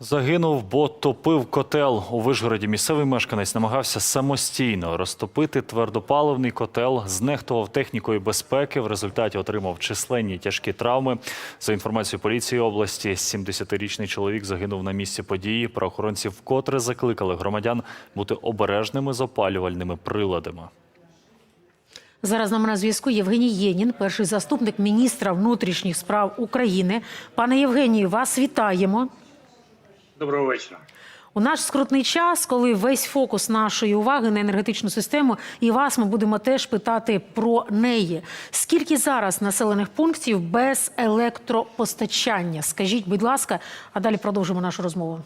Загинув, бо топив котел. У Вишгороді місцевий мешканець намагався самостійно розтопити твердопаливний котел, знехтував технікою безпеки. В результаті отримав численні тяжкі травми. За інформацією поліції області, 70-річний чоловік загинув на місці події. Правоохоронці вкотре закликали громадян бути обережними з опалювальними приладами. Зараз з нами на зв'язку Євгеній Єнін, перший заступник міністра внутрішніх справ України. Пане Євгенію, вас вітаємо. Доброго вечора. У наш скрутний час, коли весь фокус нашої уваги на енергетичну систему, і вас ми будемо теж питати про неї. Скільки зараз населених пунктів без електропостачання? Скажіть, будь ласка, а далі продовжимо нашу розмову.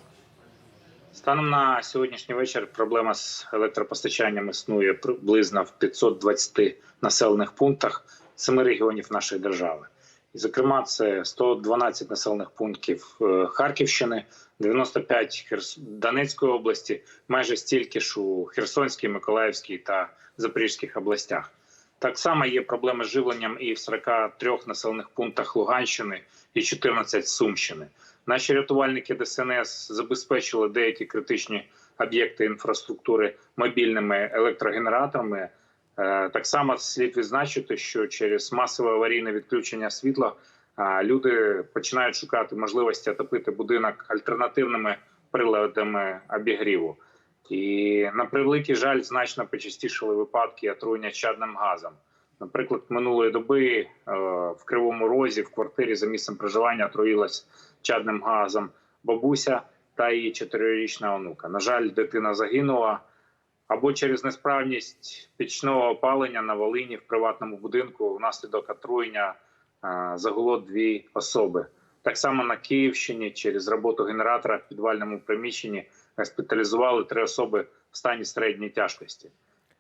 Станом на сьогоднішній вечір проблема з електропостачанням існує приблизно в 520 населених пунктах семи регіонів нашої держави. І, зокрема, це 112 населених пунктів е, Харківщини, 95 Херс... Донецької області, майже стільки ж у Херсонській, Миколаївській та Запорізьких областях. Так само є проблеми з живленням і в 43 населених пунктах Луганщини і 14 Сумщини. Наші рятувальники ДСНС забезпечили деякі критичні об'єкти інфраструктури мобільними електрогенераторами. Е, Так само слід відзначити, що через масове аварійне відключення світла люди починають шукати можливості отопити будинок альтернативними приладами обігріву. І на превеликий жаль, значно почастішали випадки отруєння чадним газом. Наприклад, минулої доби е, в Кривому Розі в квартирі за місцем проживання отруїлась чадним газом бабуся та її чотирирічна онука. На жаль, дитина загинула або через несправність пічного опалення на Волині в приватному будинку внаслідок отруєння загуло дві особи. Так само на Київщині через роботу генератора в підвальному приміщенні госпіталізували три особи в стані середньої тяжкості.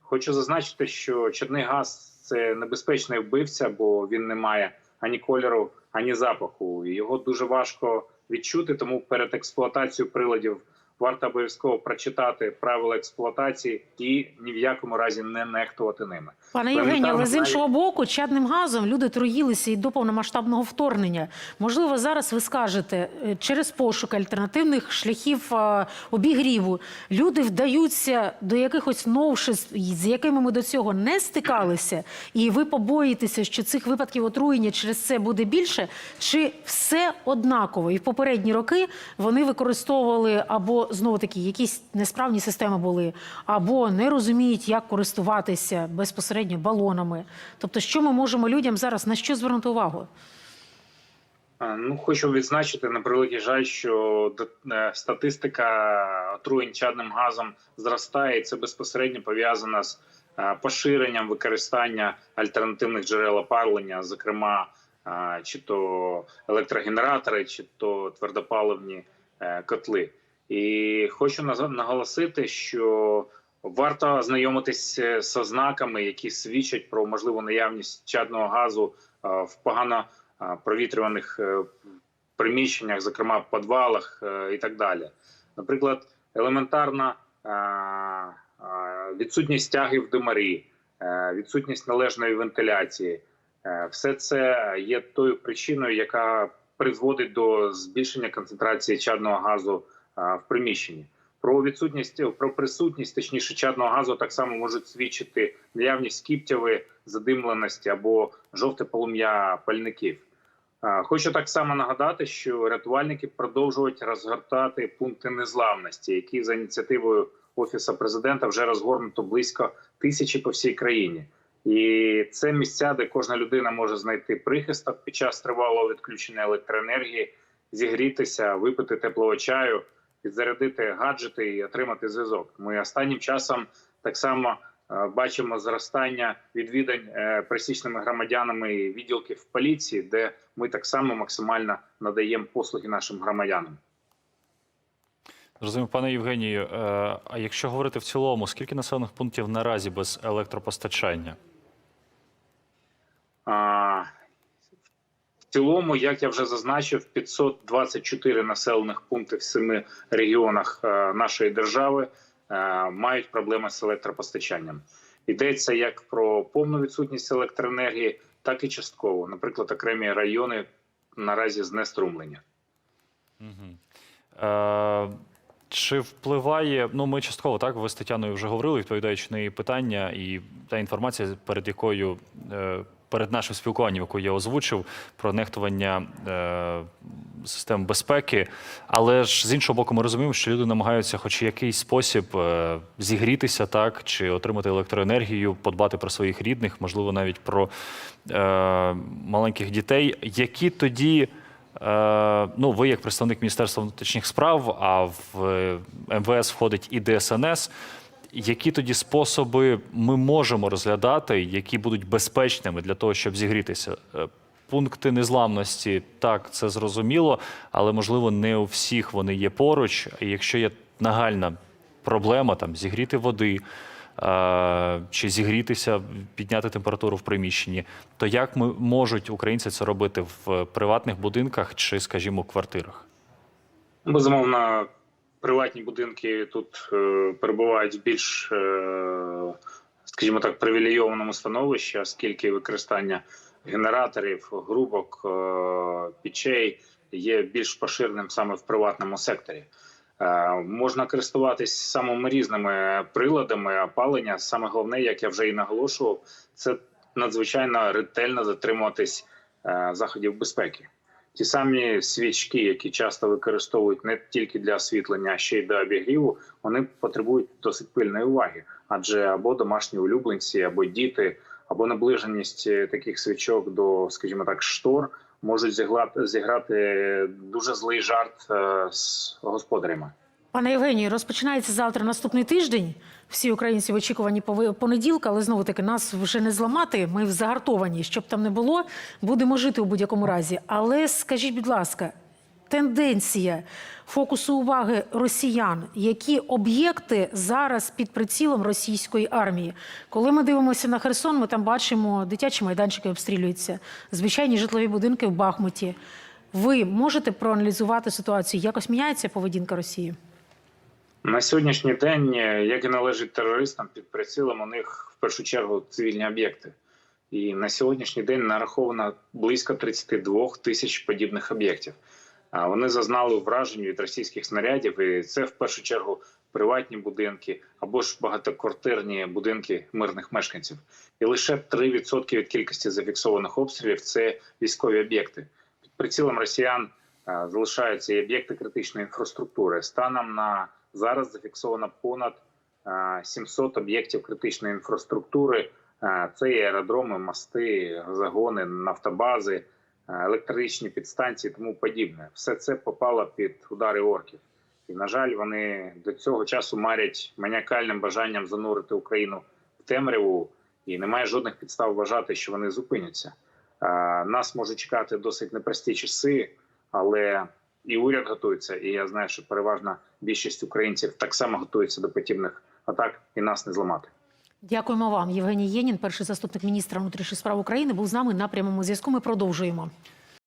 Хочу зазначити, що чадний газ це небезпечний вбивця, бо він не має ані кольору, ані запаху. Його дуже важко відчути. Тому перед експлуатацією приладів варто обов'язково прочитати правила експлуатації і ні в якому разі не нехтувати ними. Пане Євгенію, але з іншого боку, чадним газом люди труїлися і до повномасштабного вторгнення. Можливо, зараз ви скажете е, через пошук альтернативних шляхів е, обігріву люди вдаються до якихось новшеств, з якими ми до цього не стикалися, і ви побоїтеся, що цих випадків отруєння через це буде більше, чи все однаково? І в попередні роки вони використовували або знову таки якісь несправні системи були, або не розуміють, як користуватися безпосередньо балонами. Тобто, що ми можемо людям зараз на що звернути увагу? Ну, хочу відзначити на превеликий жаль, що е, статистика отруєнь чадним газом зростає, і це безпосередньо пов'язано з е, поширенням використання альтернативних джерел опалення, зокрема, е, чи то електрогенератори, чи то твердопаливні котли. І хочу наголосити, що варто знайомитись е, з ознаками, які свідчать про можливу наявність чадного газу е, в погано провітрюваних е, приміщеннях, зокрема в підвалах е, і так далі. Наприклад, елементарна відсутність тяги в димарі, е, відсутність належної вентиляції. Е, Все це є тою причиною, яка призводить до збільшення концентрації чадного газу в приміщенні. Про відсутність про присутність, точніше, чадного газу так само можуть свідчити наявність кіптєвої задимленості або жовте полум'я пальників. Хочу так само нагадати, що рятувальники продовжують розгортати пункти незламності, які за ініціативою офісу президента вже розгорнуто близько тисячі по всій країні. І це місця, де кожна людина може знайти прихисток під час тривалого відключення електроенергії, зігрітися, випити теплого чаю, підзарядити гаджети і отримати зв'язок. Ми останнім часом так само е, бачимо зростання відвідань е, пересічними громадянами і відділків поліції, де ми так само максимально надаємо послуги нашим громадянам. Зрозумів, пане Євгенію, е, а якщо говорити в цілому, скільки населених пунктів наразі без електропостачання? А, В цілому, як я вже зазначив, 524 населених пункти в семи регіонах е, нашої держави е, мають проблеми з електропостачанням. Йдеться як про повну відсутність електроенергії, так і частково. Наприклад, окремі райони наразі знеструмлення. Е, Чи впливає, ну ми частково так, ви з Тетяною вже говорили, відповідаючи на її питання, і та інформація, перед якою перед нашим спілкуванням, яку я озвучив, про нехтування е, систем безпеки. Але ж з іншого боку, ми розуміємо, що люди намагаються, хоч якийсь спосіб, е, зігрітися, так, чи отримати електроенергію, подбати про своїх рідних, можливо, навіть про е, маленьких дітей, які тоді. Е, Ну, ви як представник Міністерства внутрішніх справ, а в е, МВС входить і ДСНС. Які тоді способи ми можемо розглядати, які будуть безпечними для того, щоб зігрітися? Е, Пункти незламності, так, це зрозуміло, але можливо не у всіх вони є поруч. Якщо є нагальна проблема, там зігріти води е, чи зігрітися, підняти температуру в приміщенні, то як ми можуть українці це робити в приватних будинках чи, скажімо, квартирах? Безумовно, приватні будинки тут е, перебувають в більш, е, скажімо так, привілейованому становищі, оскільки використання генераторів, грубок, е, печей є більш поширеним саме в приватному секторі. Можна користуватись самими різними приладами опалення. Саме головне, як я вже і наголошував, це надзвичайно ретельно дотримуватись е, заходів безпеки. Ті самі свічки, які часто використовують не тільки для освітлення, а ще й для обігріву, вони потребують досить пильної уваги, адже або домашні улюбленці, або діти, або наближеність е, таких свічок до, скажімо так, штор можуть зіграти, дуже злий жарт е, з господарями. Пане Євгенію, розпочинається завтра наступний тиждень. Всі українці в очікуванні понеділка, але знову таки нас вже не зламати. Ми загартовані. Щоб там не було, будемо жити у будь-якому разі. Але скажіть, будь ласка, тенденція фокусу уваги росіян, які об'єкти зараз під прицілом російської армії? Коли ми дивимося на Херсон, ми там бачимо дитячі майданчики обстрілюються, звичайні житлові будинки в Бахмуті. Ви можете проаналізувати ситуацію? Якось міняється поведінка Росії? На сьогоднішній день, е, як і належить терористам, під прицілом у них в першу чергу цивільні об'єкти. І на сьогоднішній день нараховано близько 32 тисяч подібних об'єктів. Вони зазнали вражень від російських снарядів, і це в першу чергу приватні будинки або ж багатоквартирні будинки мирних мешканців. І лише 3% від кількості зафіксованих обстрілів це військові об'єкти. Під прицілом росіян залишаються і об'єкти критичної інфраструктури. Станом на зараз зафіксовано понад е, 700 об'єктів критичної інфраструктури. Е, Це і аеродроми, мости, загони, нафтобази, е, електричні підстанції, тому подібне. Все це попало під удари орків. І на жаль, вони до цього часу марять маніакальним бажанням занурити Україну в темряву, і немає жодних підстав вважати, що вони зупиняться. Е, Нас можуть чекати досить непрості часи, але і уряд готується. І я знаю, що переважна більшість українців так само готується до подібних атак, і нас не зламати. Дякуємо вам. Євгеній Єнін, перший заступник міністра внутрішніх справ України, був з нами на прямому зв'язку. Ми продовжуємо.